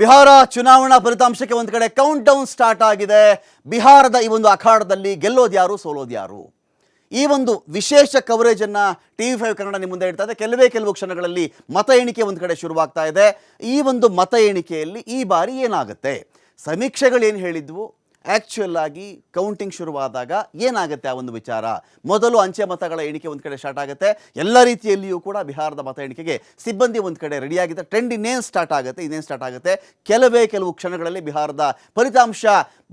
ಬಿಹಾರ ಚುನಾವಣಾ ಫಲಿತಾಂಶಕ್ಕೆ ಒಂದು ಕಡೆ ಕೌಂಟ್ ಡೌನ್ ಸ್ಟಾರ್ಟ್ ಆಗಿದೆ. ಬಿಹಾರದ ಈ ಒಂದು ಅಖಾಡದಲ್ಲಿ ಗೆಲ್ಲೋದು ಯಾರು, ಸೋಲೋದು ಯಾರು? ಈ ಒಂದು ವಿಶೇಷ ಕವರೇಜನ್ನು ಟಿ ವಿ ಫೈವ್ ಕನ್ನಡ ನಿಮ್ಮ ಮುಂದೆ ಇಡ್ತಾ ಇದೆ. ಕೆಲವೇ ಕೆಲವು ಕ್ಷಣಗಳಲ್ಲಿ ಮತ ಎಣಿಕೆ ಒಂದು ಕಡೆ ಶುರುವಾಗ್ತಾ ಇದೆ. ಈ ಒಂದು ಮತ ಎಣಿಕೆಯಲ್ಲಿ ಈ ಬಾರಿ ಏನಾಗುತ್ತೆ? ಸಮೀಕ್ಷೆಗಳೇನು ಹೇಳಿದ್ವು? ಆ್ಯಕ್ಚುಯಲ್ ಆಗಿ ಕೌಂಟಿಂಗ್ ಶುರುವಾದಾಗ ಏನಾಗುತ್ತೆ ಆ ಒಂದು ವಿಚಾರ? ಮೊದಲು ಅಂಚೆ ಮತಗಳ ಎಣಿಕೆ ಒಂದು ಕಡೆ ಸ್ಟಾರ್ಟ್ ಆಗುತ್ತೆ. ಎಲ್ಲ ರೀತಿಯಲ್ಲಿಯೂ ಕೂಡ ಬಿಹಾರದ ಮತ ಎಣಿಕೆಗೆ ಸಿಬ್ಬಂದಿ ಒಂದು ಕಡೆ ರೆಡಿಯಾಗಿದೆ ಟ್ರೆಂಡ್ ಇನ್ನೇನು ಸ್ಟಾರ್ಟ್ ಆಗುತ್ತೆ, ಇನ್ನೇನು ಸ್ಟಾರ್ಟ್ ಆಗುತ್ತೆ? ಕೆಲವೇ ಕೆಲವು ಕ್ಷಣಗಳಲ್ಲಿ ಬಿಹಾರದ ಫಲಿತಾಂಶ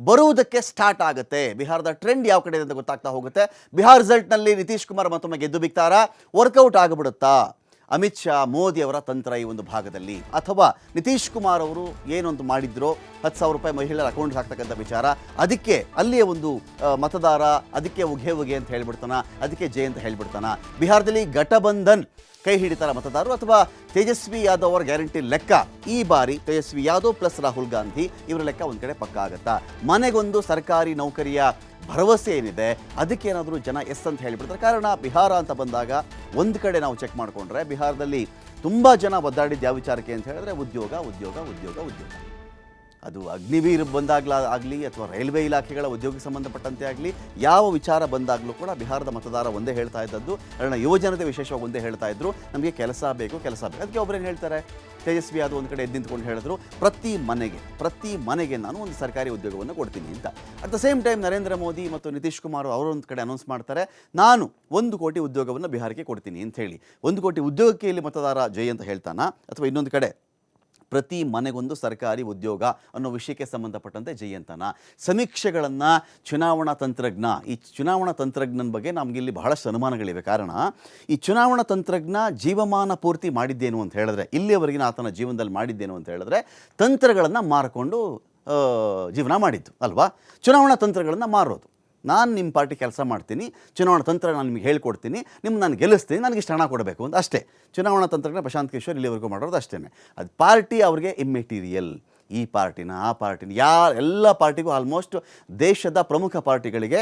ಬರುವುದಕ್ಕೆ ಸ್ಟಾರ್ಟ್ ಆಗುತ್ತೆ. ಬಿಹಾರದ ಟ್ರೆಂಡ್ ಯಾವ ಕಡೆ ಅಂತ ಗೊತ್ತಾಗ್ತಾ ಹೋಗುತ್ತೆ? ಬಿಹಾರ್ ರಿಸಲ್ಟ್ನಲ್ಲಿ ನಿತೀಶ್ ಕುಮಾರ್ ಮತ್ತೊಮ್ಮೆ ಗೆದ್ದು ಬಿಗ್ತಾರಾ? ವರ್ಕೌಟ್ ಆಗಿಬಿಡುತ್ತಾ? ಅಮಿತ್ ಶಾ, ಮೋದಿ ಅವರ ತಂತ್ರ ಈ ಒಂದು ಭಾಗದಲ್ಲಿ. ಅಥವಾ ನಿತೀಶ್ ಕುಮಾರ್ ಅವರು ಏನೊಂದು ಮಾಡಿದ್ರೋ, ಹತ್ತು ಸಾವಿರ ರೂಪಾಯಿ ಮಹಿಳೆಯರ ಅಕೌಂಟ್ಗೆ ಹಾಕ್ತಕ್ಕಂಥ ವಿಚಾರ, ಅದಕ್ಕೆ ಅಲ್ಲಿಯ ಒಂದು ಮತದಾರ, ಅದಕ್ಕೆ ಉಘೆ ಉಗೆ ಅಂತ ಹೇಳ್ಬಿಡ್ತಾನ, ಅದಕ್ಕೆ ಜೆ ಅಂತ ಹೇಳ್ಬಿಡ್ತಾನ. ಬಿಹಾರದಲ್ಲಿ ಘಟಬಂಧನ್ ಕೈ ಹಿಡಿತಾರ ಮತದಾರರು ಅಥವಾ ತೇಜಸ್ವಿ ಯಾದವ್ ಅವರ ಗ್ಯಾರಂಟಿ ಲೆಕ್ಕ? ಈ ಬಾರಿ ತೇಜಸ್ವಿ ಯಾದವ್ ಪ್ಲಸ್ ರಾಹುಲ್ ಗಾಂಧಿ, ಇವರ ಲೆಕ್ಕ ಒಂದು ಕಡೆ ಪಕ್ಕ ಆಗತ್ತಾ? ಮನೆಗೊಂದು ಸರ್ಕಾರಿ ನೌಕರಿಯ ಭರವಸೆ ಏನಿದೆ, ಅದಕ್ಕೆ ಏನಾದರೂ ಜನ ಎಸ್ ಅಂತ ಹೇಳಿಬಿಡ್ತಾರೆ. ಕಾರಣ ಬಿಹಾರ ಅಂತ ಬಂದಾಗ ಒಂದು ಕಡೆ ನಾವು ಚೆಕ್ ಮಾಡಿಕೊಂಡ್ರೆ ಬಿಹಾರದಲ್ಲಿ ತುಂಬ ಜನ ಒದ್ದಾಡಿದ್ದು ಯಾವ ವಿಚಾರಕ್ಕೆ ಅಂತ ಹೇಳಿದ್ರೆ ಉದ್ಯೋಗ ಉದ್ಯೋಗ ಉದ್ಯೋಗ ಉದ್ಯೋಗ. ಅದು ಅಗ್ನಿವೀರ್ ಬಂದಾಗ್ಲ ಆಗಲಿ ಅಥವಾ ರೈಲ್ವೆ ಇಲಾಖೆಗಳ ಉದ್ಯೋಗಕ್ಕೆ ಸಂಬಂಧಪಟ್ಟಂತೆ ಆಗಲಿ ಯಾವ ವಿಚಾರ ಬಂದಾಗಲೂ ಕೂಡ ಬಿಹಾರದ ಮತದಾರ ಒಂದೇ ಹೇಳ್ತಾ ಇದ್ದದ್ದು. ಕಾರಣ ಯುವಜನತೆ ವಿಶೇಷವಾಗಿ ಒಂದೇ ಹೇಳ್ತಾ ಇದ್ರು. ನಮಗೆ ಕೆಲಸ ಬೇಕು ಕೆಲಸ ಬೇಕು. ಅದಕ್ಕೆ ಒಬ್ಬರೇನು ಹೇಳ್ತಾರೆ? ತೇಜಸ್ವಿ ಅದು ಒಂದು ಕಡೆ ಎದ್ದು ನಿಂತ್ಕೊಂಡು ಹೇಳಿದ್ರು, ಪ್ರತಿ ಮನೆಗೆ ಪ್ರತಿ ಮನೆಗೆ ನಾನು ಒಂದು ಸರ್ಕಾರಿ ಉದ್ಯೋಗವನ್ನು ಕೊಡ್ತೀನಿ ಅಂತ. At the same time Narendra Modi ಮತ್ತು ನಿತೀಶ್ ಕುಮಾರ್ ಅವರೊಂದು ಕಡೆ ಅನೌನ್ಸ್ ಮಾಡ್ತಾರೆ, ನಾನು ಒಂದು ಕೋಟಿ ಉದ್ಯೋಗವನ್ನು ಬಿಹಾರಕ್ಕೆ ಕೊಡ್ತೀನಿ ಅಂತ ಹೇಳಿ. ಒಂದು ಕೋಟಿ ಉದ್ಯೋಗಕ್ಕೆ ಇಲ್ಲಿ ಮತದಾರ ಜಯ ಅಂತ ಹೇಳ್ತಾನ? ಅಥವಾ ಇನ್ನೊಂದು ಕಡೆ? ಪ್ರತಿ ಮನೆಗೊಂದು ಸರ್ಕಾರಿ ಉದ್ಯೋಗ ಅನ್ನೋ ವಿಷಯಕ್ಕೆ ಸಂಬಂಧಪಟ್ಟಂತೆ ಜಯಂತನ. ಸಮೀಕ್ಷೆಗಳನ್ನು ಚುನಾವಣಾ ತಂತ್ರಜ್ಞ, ಈ ಚುನಾವಣಾ ತಂತ್ರಜ್ಞನ ಬಗ್ಗೆ ನಮಗಿಲ್ಲಿ ಬಹಳಷ್ಟು ಅನುಮಾನಗಳಿವೆ. ಕಾರಣ, ಈ ಚುನಾವಣಾ ತಂತ್ರಜ್ಞ ಜೀವಮಾನ ಪೂರ್ತಿ ಮಾಡಿದ್ದೇನು ಅಂತ ಹೇಳಿದ್ರೆ, ಇಲ್ಲಿಯವರೆಗಿನ ಆತನ ಜೀವನದಲ್ಲಿ ಮಾಡಿದ್ದೇನು ಅಂತ ಹೇಳಿದ್ರೆ, ತಂತ್ರಗಳನ್ನು ಮಾರಿಕೊಂಡು ಜೀವನ ಮಾಡಿದ್ದು, ಅಲ್ವಾ? ಚುನಾವಣಾ ತಂತ್ರಗಳನ್ನು ಮಾರೋದು. ನಾನು ನಿಮ್ಮ ಪಾರ್ಟಿ ಕೆಲಸ ಮಾಡ್ತೀನಿ, ಚುನಾವಣಾ ತಂತ್ರ ನಾನು ನಿಮಗೆ ಹೇಳ್ಕೊಡ್ತೀನಿ ನಿಮ್ಮ ನಾನು ಗೆಲ್ಲಿಸ್ತೀನಿ, ನನಗೆ ಇಷ್ಟು ಹಣ ಕೊಡಬೇಕು ಅಂತ ಅಷ್ಟೇ. ಚುನಾವಣಾ ತಂತ್ರಜ್ಞ ಪ್ರಶಾಂತ್ ಕಿಶೋರ್ ಇಲ್ಲಿವರೆಗೂ ಮಾಡೋದು ಅಷ್ಟೇ ಅದು ಪಾರ್ಟಿ ಅವ್ರಿಗೆ ಇಮ್ಮೆಟೀರಿಯಲ್ ಈ ಪಾರ್ಟಿನ, ಆ ಪಾರ್ಟಿನ ಯಾ ಎಲ್ಲ ಪಾರ್ಟಿಗೂ ಆಲ್ಮೋಸ್ಟ್ ದೇಶದ ಪ್ರಮುಖ ಪಾರ್ಟಿಗಳಿಗೆ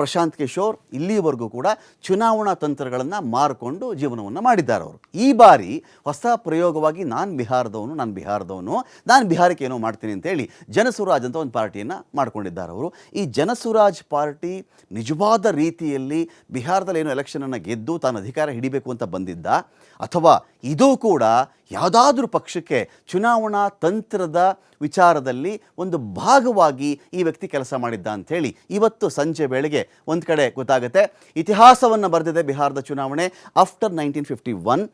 ಪ್ರಶಾಂತ್ ಕಿಶೋರ್ ಇಲ್ಲಿವರೆಗೂ ಕೂಡ ಚುನಾವಣಾ ತಂತ್ರಗಳನ್ನು ಮಾರಿಕೊಂಡು ಜೀವನವನ್ನು ಮಾಡಿದ್ದಾರೆ ಅವರು. ಈ ಬಾರಿ ಹೊಸ ಪ್ರಯೋಗವಾಗಿ ನಾನು ಬಿಹಾರದವನು ನಾನು ಬಿಹಾರದವನು, ನಾನು ಬಿಹಾರಕ್ಕೆ ಏನೋ ಮಾಡ್ತೀನಿ ಅಂತೇಳಿ ಜನಸುರಾಜ್ ಅಂತ ಒಂದು ಪಾರ್ಟಿಯನ್ನು ಮಾಡ್ಕೊಂಡಿದ್ದಾರೆ ಅವರು. ಈ ಜನಸುರಾಜ್ ಪಾರ್ಟಿ ನಿಜವಾದ ರೀತಿಯಲ್ಲಿ ಬಿಹಾರದಲ್ಲಿ ಏನೋ ಎಲೆಕ್ಷನನ್ನು ಗೆದ್ದು ತಾನು ಅಧಿಕಾರ ಹಿಡಿಬೇಕು ಅಂತ ಬಂದಿದ್ದ, ಅಥವಾ ಇದು ಕೂಡ ಯಾವುದಾದ್ರೂ ಪಕ್ಷಕ್ಕೆ ಚುನಾವಣಾ ತಂತ್ರದ ವಿಚಾರದಲ್ಲಿ ಒಂದು ಭಾಗವಾಗಿ ಈ ವ್ಯಕ್ತಿ ಕೆಲಸ ಮಾಡಿದ್ದ ಅಂಥೇಳಿ ಇವತ್ತು ಸಂಜೆ ವೇಳೆಗೆ ಒಂದು ಕಡೆ ಗೊತ್ತಾಗುತ್ತೆ. ಇತಿಹಾಸವನ್ನು ಬರೆದಿದೆ ಬಿಹಾರದ ಚುನಾವಣೆ after nineteen fifty one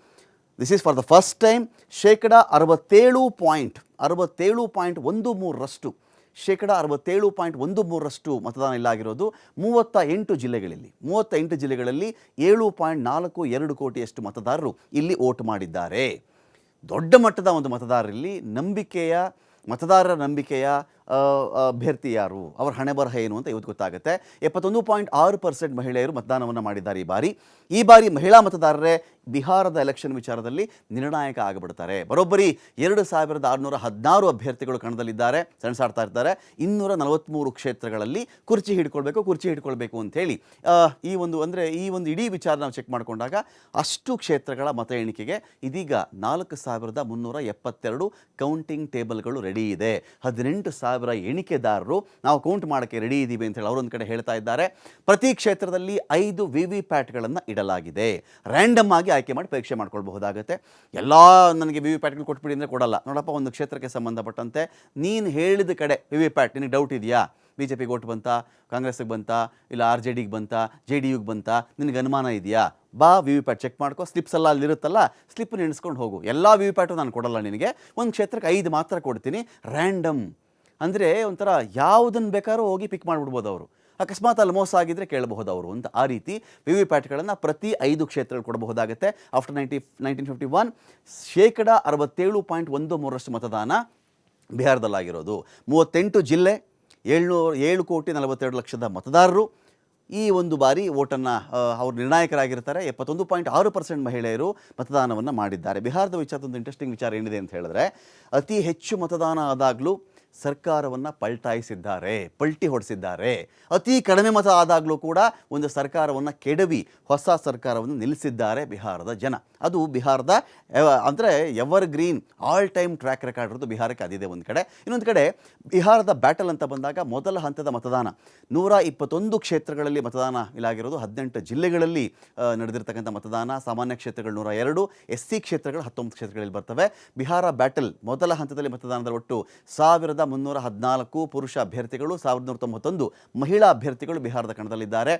this is for the first time ಶೇಕಡ ಅರವತ್ತೇಳು ಪಾಯಿಂಟ್ ಅರವತ್ತೇಳು ಪಾಯಿಂಟ್ ಒಂದು ಮೂರರಷ್ಟು ಶೇಕಡ ಅರವತ್ತೇಳು ಪಾಯಿಂಟ್ ಒಂದು ಮೂರರಷ್ಟು ಮತದಾನ ಇಲ್ಲಾಗಿರೋದು ಮೂವತ್ತ ಎಂಟು ಜಿಲ್ಲೆಗಳಲ್ಲಿ, ಮೂವತ್ತ ಎಂಟು ಜಿಲ್ಲೆಗಳಲ್ಲಿ ಏಳು ಪಾಯಿಂಟ್ ನಾಲ್ಕು ಎರಡು ಕೋಟಿಯಷ್ಟು ಮತದಾರರು ಇಲ್ಲಿ ಓಟ್ ಮಾಡಿದ್ದಾರೆ. ದೊಡ್ಡ ಮಟ್ಟದ ಒಂದು ಮತದಾರರಲ್ಲಿ ನಂಬಿಕೆಯ ಮತದಾರರ ನಂಬಿಕೆಯ ಅಭ್ಯರ್ಥಿ ಯಾರು? ಅವರ ಹಣೆ ಬರಹ ಏನು ಅಂತ ಇವತ್ತು ಗೊತ್ತಾಗುತ್ತೆ. ಎಪ್ಪತ್ತೊಂದು ಪಾಯಿಂಟ್ ಆರು ಪರ್ಸೆಂಟ್ ಮಹಿಳೆಯರು ಮತದಾನವನ್ನು ಮಾಡಿದ್ದಾರೆ ಈ ಬಾರಿ. ಈ ಬಾರಿ ಮಹಿಳಾ ಮತದಾರರೇ ಬಿಹಾರದ ಎಲೆಕ್ಷನ್ ವಿಚಾರದಲ್ಲಿ ನಿರ್ಣಾಯಕ ಆಗಿಬಿಡ್ತಾರೆ. ಬರೋಬ್ಬರಿ ಎರಡು ಸಾವಿರದ ಆರುನೂರ ಹದಿನಾರು ಅಭ್ಯರ್ಥಿಗಳು ಕಣದಲ್ಲಿದ್ದಾರೆ, ಸೆಣಸಾಡ್ತಾ ಇರ್ತಾರೆ. ಇನ್ನೂರ ನಲವತ್ತ್ಮೂರು ಕ್ಷೇತ್ರಗಳಲ್ಲಿ ಕುರ್ಚಿ ಹಿಡ್ಕೊಳ್ಬೇಕು ಕುರ್ಚಿ ಹಿಡ್ಕೊಳ್ಬೇಕು ಅಂಥೇಳಿ ಈ ಒಂದು ಅಂದರೆ ಈ ಒಂದು ಇಡೀ ವಿಚಾರ ನಾವು ಚೆಕ್ ಮಾಡಿಕೊಂಡಾಗ ಅಷ್ಟು ಕ್ಷೇತ್ರಗಳ ಮತ ಎಣಿಕೆಗೆ ಇದೀಗ ನಾಲ್ಕು ಸಾವಿರದ ಮುನ್ನೂರ ಎಪ್ಪತ್ತೆರಡು ಕೌಂಟಿಂಗ್ ಟೇಬಲ್ಗಳು ರೆಡಿ ಇದೆ. ಹದಿನೆಂಟು ಸಾವಿರ ಎಣಿಕೆದಾರರು ನಾವು ಕೌಂಟ್ ಮಾಡೋಕ್ಕೆ ರೆಡಿ ಇದ್ದೀವಿ ಅಂತ ಹೇಳಿ ಅವರೊಂದು ಕಡೆ ಹೇಳ್ತಾ ಇದ್ದಾರೆ. ಪ್ರತಿ ಕ್ಷೇತ್ರದಲ್ಲಿ ಐದು ವಿ ವಿ ಪ್ಯಾಟ್ಗಳನ್ನು ಇಡಲಾಗಿದೆ. ರ್ಯಾಂಡಮ್ ಆಗಿ ಆಯ್ಕೆ ಮಾಡಿ ಪರೀಕ್ಷೆ ಮಾಡ್ಕೊಳ್ಬಹುದಾಗುತ್ತೆ. ಎಲ್ಲ ನನಗೆ ವಿ ವಿ ಪ್ಯಾಟ್ಗಳು ಕೊಟ್ಬಿಡಿ ಅಂದರೆ ಕೊಡಲ್ಲ. ನೋಡಪ್ಪ, ಒಂದು ಕ್ಷೇತ್ರಕ್ಕೆ ಸಂಬಂಧಪಟ್ಟಂತೆ ನೀನು ಹೇಳಿದ ಕಡೆ ವಿ ವಿ ಪ್ಯಾಟ್ ನಿನಗೆ ಡೌಟ್ ಇದೆಯಾ? ಬಿ ಜೆ ಪಿಗೆ ಓಟ್ ಬಂತಾ? ಕಾಂಗ್ರೆಸ್ಗೆ ಬಂತಾ? ಇಲ್ಲ ಆರ್ ಜೆ ಡಿಗೆ ಬಂತಾ? ಜೆ ಡಿ ಯುಗೆ ಬಂತಾ? ನಿನಗೆ ಅನುಮಾನ ಇದೆಯಾ? ಬಾ ವಿ ವಿ ಪ್ಯಾಟ್ ಚೆಕ್ ಮಾಡ್ಕೋ. ಸ್ಲಿಪ್ಸ್ ಎಲ್ಲ ಅಲ್ಲಿರುತ್ತಲ್ಲ ಸ್ಲಿಪ್ ನೆನೆಸ್ಕೊಂಡು ಹೋಗು. ಎಲ್ಲ ವಿ ವಿ ಪ್ಯಾಟು ನಾನು ಕೊಡಲ್ಲ ನಿನಗೆ. ಒಂದು ಕ್ಷೇತ್ರಕ್ಕೆ ಐದು ಮಾತ್ರ ಕೊಡ್ತೀನಿ. ರ್ಯಾಂಡಮ್ ಅಂದರೆ ಒಂಥರ ಯಾವುದನ್ನು ಬೇಕಾದ್ರೂ ಹೋಗಿ ಪಿಕ್ ಮಾಡಿಬಿಡ್ಬೋದು ಅವರು. ಅಕಸ್ಮಾತ್ ಅಲ್ಲಿ ಮೋಸ ಆಗಿದ್ರೆ ಕೇಳಬಹುದು ಅವರು ಅಂತ. ಆ ರೀತಿ ವಿ ವಿ ಪ್ಯಾಟ್ಗಳನ್ನು ಪ್ರತಿ ಐದು ಕ್ಷೇತ್ರಗಳು ಕೊಡಬಹುದಾಗುತ್ತೆ. After ninety nineteen fifty one ಶೇಕಡ ಅರವತ್ತೇಳು ಪಾಯಿಂಟ್ ಒಂದು ಮೂರರಷ್ಟು ಮತದಾನ ಬಿಹಾರದಲ್ಲಾಗಿರೋದು. ಮೂವತ್ತೆಂಟು ಜಿಲ್ಲೆ, ಏಳ್ನೂರು, ಏಳು ಕೋಟಿ ನಲವತ್ತೆರಡು ಲಕ್ಷದ ಮತದಾರರು. ಈ ಒಂದು ಬಾರಿ ಓಟನ್ನು ಅವರು ನಿರ್ಣಾಯಕರಾಗಿರ್ತಾರೆ. ಎಪ್ಪತ್ತೊಂದು ಪಾಯಿಂಟ್ ಆರು ಪರ್ಸೆಂಟ್ ಮಹಿಳೆಯರು ಮತದಾನವನ್ನು ಮಾಡಿದ್ದಾರೆ. ಬಿಹಾರದ ವಿಚಾರದೊಂದು ಇಂಟ್ರೆಸ್ಟಿಂಗ್ ವಿಚಾರ ಏನಿದೆ ಅಂತ ಹೇಳಿದ್ರೆ, ಅತಿ ಹೆಚ್ಚು ಮತದಾನ ಆದಾಗಲೂ ಸರ್ಕಾರವನ್ನು ಪಲ್ಟಾಯಿಸಿದ್ದಾರೆ, ಪಲ್ಟಿ ಹೊಡೆಸಿದ್ದಾರೆ. ಅತಿ ಕಡಿಮೆ ಮತ ಆದಾಗಲೂ ಕೂಡ ಒಂದು ಸರ್ಕಾರವನ್ನು ಕೆಡವಿ ಹೊಸ ಸರ್ಕಾರವನ್ನು ನಿಲ್ಲಿಸಿದ್ದಾರೆ ಬಿಹಾರದ ಜನ. ಅದು ಬಿಹಾರದ ಅಂದರೆ evergreen all time track record ಇರೋದು ಬಿಹಾರಕ್ಕೆ ಅದಿದೆ ಒಂದು ಕಡೆ. ಇನ್ನೊಂದು ಕಡೆ ಬಿಹಾರದ ಬ್ಯಾಟಲ್ ಅಂತ ಬಂದಾಗ ಮೊದಲ ಹಂತದ ಮತದಾನ. ನೂರ ಇಪ್ಪತ್ತೊಂದು ಕ್ಷೇತ್ರಗಳಲ್ಲಿ ಮತದಾನ ಇಲಾಗಿರೋದು, ಹದಿನೆಂಟು ಜಿಲ್ಲೆಗಳಲ್ಲಿ ನಡೆದಿರ್ತಕ್ಕಂಥ ಮತದಾನ. ಸಾಮಾನ್ಯ ಕ್ಷೇತ್ರಗಳು ನೂರ ಎರಡು ಎಸ್ ಸಿ ಕ್ಷೇತ್ರಗಳು ಹತ್ತೊಂಬತ್ತು ಕ್ಷೇತ್ರಗಳಲ್ಲಿ ಬರ್ತವೆ. ಬಿಹಾರ ಬ್ಯಾಟಲ್ ಮೊದಲ ಹಂತದಲ್ಲಿ ಮತದಾನದ ಒಟ್ಟು ಸಾವಿರದ ಮುನ್ನೂರ ಹದಿನಾಲ್ಕು ಪುರುಷ ಅಭ್ಯರ್ಥಿಗಳು ಸಾವಿರದ ನೂರ ತೊಂಬತ್ತೊಂದು ಮಹಿಳಾ ಅಭ್ಯರ್ಥಿಗಳು ಬಿಹಾರದ ಕಣದಲ್ಲಿದ್ದಾರೆ.